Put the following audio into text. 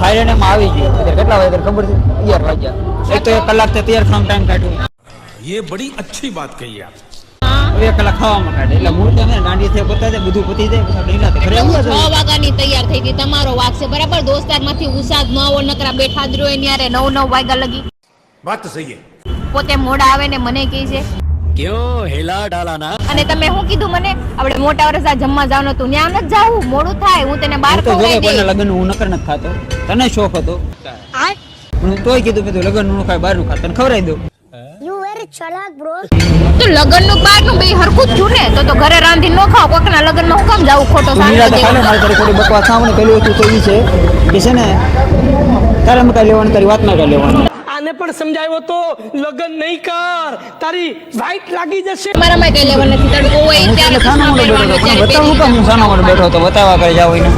Iron એમાં આવી ગયું અત્યારે કેટલા વાગે તને ખબર છે અગિયાર વાગ્યા એક તો એક કલાક તે તૈયાર થવાનો ટાઈમ કાઢ્યો ये बड़ी अच्छी बात कही आप હવે એક કલાક ખાવામાં કાઢે એટલે મૂળ તો ને દાંડી થઈ પતા જાય બધું પતી જાય પછી આપણે એના ઘરે એટલે હું આવ્યા છ હતા. વાગ્યાની તૈયાર થઈ હતી તમારો વાક છે બરાબર દોસ્તાર માંથી ઉસાદ ન આવો નકરા બેઠા જ રહ્યો ન્યારે નવ નવ વાગ્યા લગી बात तो सही है પોતે મોડા આવે ને મને કહે છે क्यों हिला डाला ना અને તમે શું કીધું મને? આપણે મોટા વર્ષ આ જમવા જવાનું હતું. ત્યાં નથી જાવું મોડું થાય. હું તને બહાર તો કોઈના દઈશ. લગ્ન હું નકર નથી ખાતો. તને શોખ હતો? હું? તોય કીધું મેં લગ્નનું ખાય બહારનું ખા તને ખવડાવી દઉં. તો લગ્નનું બારનું બે હરખું છું ને તો તો ઘરે રાંધી નો ખાવ. કોકના લગનમાં હું કામ જાવું ખોટો તું સાંભળો. ખાલે મારે તારી થોડી બકવાસ સાંભળે પેલું હતું તો એ છે. કે છે ને તારે કઈ લેવાનું તારી વાત ના કઈ લેવાનું? આને પણ સમજાવ્યો તો લગન નહીં કર. તારી વાઈટ લાગી જશે. મારામાં કઈ લેવા નથી. તડકો હોય ત્યારે બતાવું તો હું સાનો બેઠો હતો? બતાવવા કરી જાવ એને?